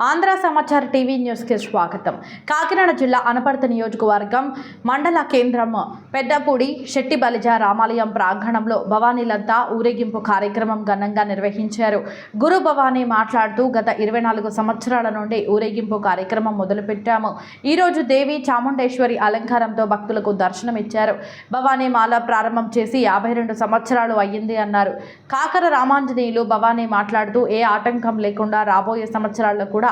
ఆంధ్ర సమాచార టీవీ న్యూస్కి స్వాగతం. కాకినాడ జిల్లా అనపర్తి నియోజకవర్గం మండల కేంద్రం పెద్దపూడి శెట్టి బలిజ రామాలయం ప్రాంగణంలో భవానీలంతా ఊరేగింపు కార్యక్రమం ఘనంగా నిర్వహించారు. గురు భవానీ మాట్లాడుతూ గత ఇరవై నాలుగు సంవత్సరాల నుండి ఊరేగింపు కార్యక్రమం మొదలుపెట్టాము. ఈరోజు దేవి చాముండేశ్వరి అలంకారంతో భక్తులకు దర్శనమిచ్చారు. భవానీ మాల ప్రారంభం చేసి యాభై రెండు సంవత్సరాలు అయ్యింది అన్నారు. కాకర రామాంజనేయులు భవానీ మాట్లాడుతూ ఏ ఆటంకం లేకుండా రాబోయే సంవత్సరాల్లో కూడా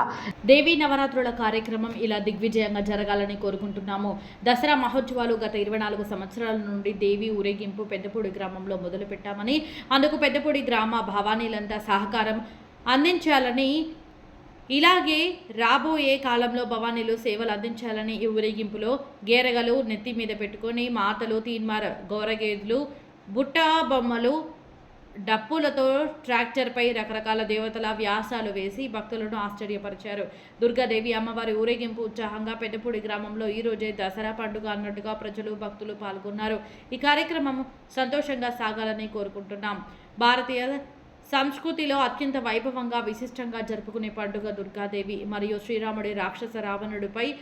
దేవీ నవరాత్రుల కార్యక్రమం ఇలా దిగ్విజయంగా జరగాలని కోరుకుంటున్నాము. దసరా మహోత్సవాలు గత ఇరవై నాలుగు సంవత్సరాల నుండి దేవి ఊరేగింపు పెద్దపూడి గ్రామంలో మొదలుపెట్టామని అందుకు పెద్దపూడి గ్రామ భవానీలంతా సహకారం అందించాలని ఇలాగే రాబోయే కాలంలో భవానీలు సేవలు అందించాలని ఈ ఊరేగింపులో గేరగలు నెత్తి మీద పెట్టుకొని మాతలు తీన్మార గోరగేదులు బుట్ట బొమ్మలు డప్పులతో ట్రాక్టర్పై రకరకాల దేవతల వ్యాసాలు వేసి భక్తులను ఆశ్చర్యపరిచారు. దుర్గాదేవి అమ్మవారి ఊరేగింపు ఉత్సాహంగా పెద్దపూడి గ్రామంలో ఈ రోజే దసరా పండుగ అన్నట్టుగా ప్రజలు భక్తులు పాల్గొన్నారు. ఈ కార్యక్రమం సంతోషంగా సాగాలని కోరుకుంటున్నాం. భారతీయ సంస్కృతిలో అత్యంత వైభవంగా విశిష్టంగా జరుపుకునే పండుగ దుర్గాదేవి. మరియు శ్రీరాముడి రాక్షస రావణుడిపై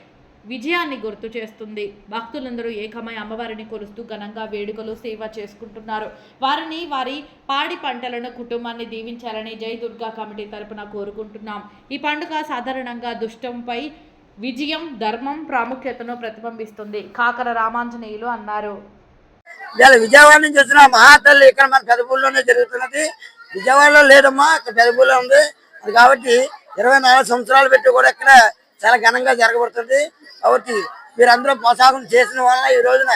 విజయాన్ని గుర్తు చేస్తుంది. భక్తులందరూ ఏకమై అమ్మవారిని కొలుస్తూ ఘనంగా వేడుకలు సేవ చేసుకుంటున్నారు. వారిని వారి పాడి పంటలను కుటుంబాన్ని దీవించాలని జై దుర్గా కమిటీ తరపున కోరుకుంటున్నాం. ఈ పండుగ సాధారణంగా దుష్టంపై విజయం ధర్మం ప్రాముఖ్యతను ప్రతిబింబిస్తుంది. కాకర రామాంజనేయులు అన్నారు. ఇవాళ విజయవాడ నుంచి వచ్చిన మహాతల్లి ఇక్కడ మన పెదపూర్లోనే జరుగుతున్నది. విజయవాడలో లేదమ్మా ఇక్కడ పెదపూర్లో ఉంది. అది కాబట్టి ఇరవై నాలుగు సంవత్సరాలు పెట్టి కూడా ఇక్కడ చాలా ఘనంగా జరగబడుతుంది. కాబట్టి మీరందరూ ప్రోత్సాహం చేసిన వలన ఈ రోజున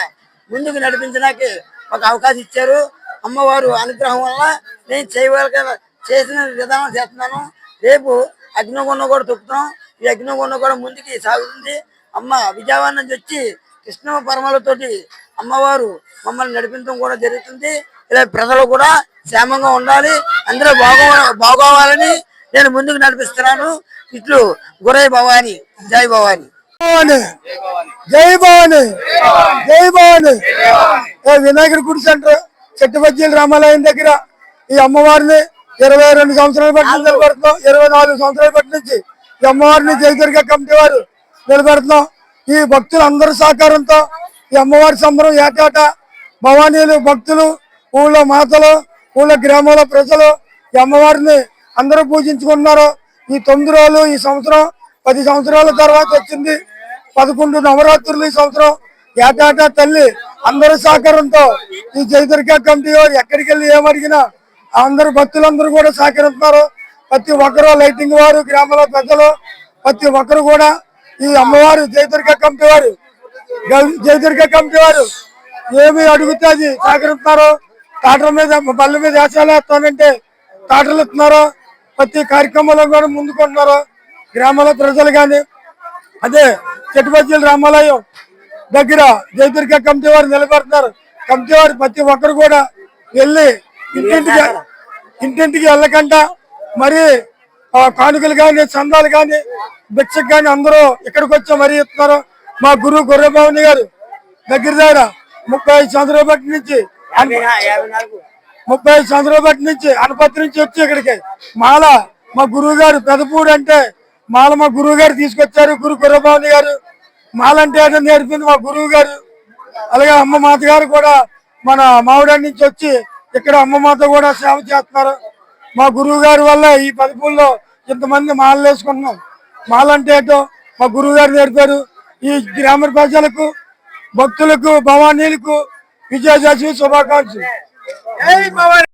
ముందుకు నడిపించడానికి ఒక అవకాశం ఇచ్చారు. అమ్మవారు అనుగ్రహం వల్ల నేను చేయగల చేసిన విధానం చేస్తున్నాను. రేపు అగ్నిగుండం కూడా తొక్కుతాం. ఈ అగ్నిగుండం కూడా ముందుకి సాగుతుంది. అమ్మ విజయవాడ నుంచి వచ్చి కృష్ణ పరమలతోటి అమ్మవారు మమ్మల్ని నడిపించడం కూడా జరుగుతుంది. ఇలా ప్రజలు కూడా క్షేమంగా ఉండాలి. అందరూ బాగో బాగోవాలని నేను ముందుకు నడిపిస్తున్నాను. ఇట్లు గురై భవాని జై భవాని. జై భవాని. జై భవాని. ఏ వినాయకుడి గుడి సెంటర్ చెట్టుబజ్జీల రామాలయం దగ్గర ఈ అమ్మవారిని ఇరవై రెండు సంవత్సరాల బట్టి నిలబెడుతున్నాం. ఇరవై నాలుగు సంవత్సరాల బట్టి నుంచి ఈ అమ్మవారిని జయదుర్గ కమిటీ వారు నిలబెడుతున్నాం. ఈ భక్తులందరి సహకారంతో ఈ అమ్మవారి సంబరం ఏటాటా భవానీలు భక్తులు ఊళ్ళో మాతలు ఊళ్ళో గ్రామాల ప్రజలు ఈ అమ్మవారిని అందరూ పూజించుకుంటున్నారు. ఈ తొమ్మిది రోజులు ఈ సంవత్సరం పది సంవత్సరాల తర్వాత వచ్చింది. పదకొండు నవరాత్రులు ఈ సంవత్సరం. ఏటాటా తల్లి అందరి సహకారంతో ఈ జయదుర్గ కమిటీ వారు ఎక్కడికి వెళ్ళి ఏమడిగినా అందరు భక్తులందరూ కూడా సహకరిస్తున్నారు. ప్రతి ఒక్కరు లైటింగ్ వారు గ్రామాల పెద్దలు ప్రతి ఒక్కరు కూడా ఈ అమ్మవారు జయదుర్గ కమిటీ వారు గౌ- జయదుర్గ కమిటీ వారు ఏమి అడిగితే అది సహకరిస్తున్నారు. టాటర్ మీద బల్ల మీద వేసాలు వేస్తానంటే టాటర్లు ఇస్తున్నారు ప్రతి కార్యక్రమంలో కూడా ముందుకుంటున్నారు. గ్రామాల ప్రజలు కానీ అదే చెట్టుబజ్జీల రామాలయం దగ్గర జయదుర్గ కమిటీ వారు నిలబెడుతున్నారు. కమిటీ వారు ప్రతి ఒక్కరు కూడా వెళ్ళి ఇంటింటికి ఇంటింటికి వెళ్ళకుండా మరి కానుకలు కానీ చందాలు కానీ భిక్షకు కానీ అందరూ ఇక్కడికి వచ్చి మరీ ఇస్తున్నారు. మా గురువు గుర్రభవని గారు దగ్గర దగ్గర ముప్పై ఐదు సంవత్సరాల బట్టి నుంచి ముప్పై ఐదు సంవత్సరాల బట్టి నుంచి అనపత్రి నుంచి వచ్చి ఇక్కడికి. మాల మా గురువు గారు పెదపూడి అంటే మాల మా గురువు గారు తీసుకొచ్చారు గురు కుర్రభావని గారు. మాల అంటే నేర్పింది మా గురువు గారు అలాగే అమ్మ మాత గారు కూడా మన మామిడాడి నుంచి వచ్చి ఇక్కడ అమ్మ మాత కూడా సేవ చేస్తున్నారు. మా గురువు గారి వల్ల ఈ పదిపూల్లో ఇంతమంది మాలలు వేసుకుంటున్నాం. మాల అంటే ఏంటో మా గురువు గారు నేర్పారు. ఈ గ్రామ ప్రజలకు భక్తులకు భవానీలకు విజయదశమి శుభాకాంక్షలు. ¡Ey, mamá!